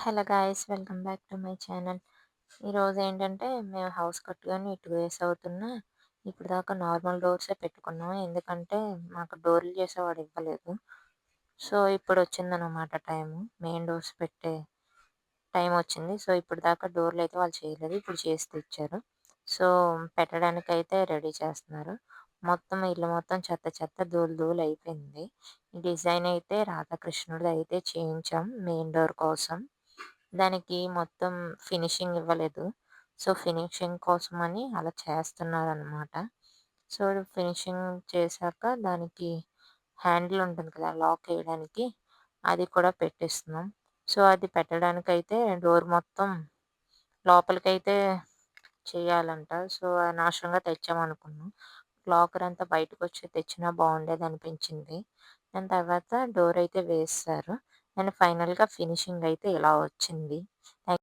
Hello guys welcome back to my channel. ఈరోజు ఏంటంటే మేము హౌస్ కట్టుకొని టూ ఇయర్స్ అవుతున్నా. ఇప్పుడు దాకా నార్మల్ డోర్సే పెట్టుకున్నాం. ఎందుకంటే మాకు డోర్లు చేసేవాడు ఇవ్వలేదు. సో ఇప్పుడు వచ్చిందనమాట టైము. మెయిన్ డోర్స్ పెట్టే టైం వచ్చింది. సో ఇప్పుడు దాకా డోర్లు అయితే వాళ్ళు చేయలేదు. ఇప్పుడు చేసి తెచ్చారు. సో పెట్టడానికి అయితే రెడీ చేస్తున్నారు. మొత్తం ఇల్లు మొత్తం చెత్త చెత్త దూలు ధూళి అయిపోయింది. డిజైన్ అయితే రాధాకృష్ణుడు అయితే చేయించాం మెయిన్ డోర్ కోసం. దానికి మొత్తం ఫినిషింగ్ ఇవ్వలేదు. సో ఫినిషింగ్ కోసం అని అలా చేస్తున్నారు అనమాట సో ఫినిషింగ్ చేశాక దానికి హ్యాండిల్ ఉంటుంది కదా లాక్ వేయడానికి. అది కూడా పెట్టిస్తున్నాం. సో అది పెట్టడానికి అయితే డోర్ మొత్తం లోపలికైతే చేయాలంట. సో అనవసరంగా తెచ్చామనుకున్నాం. లాకర్ అంతా బయటకు వచ్చి తెచ్చినా బాగుండేది అనిపించింది దాని తర్వాత డోర్ అయితే వేస్తారు అండ్ ఫైనల్గా ఫినిషింగ్ అయితే ఇలా వచ్చింది?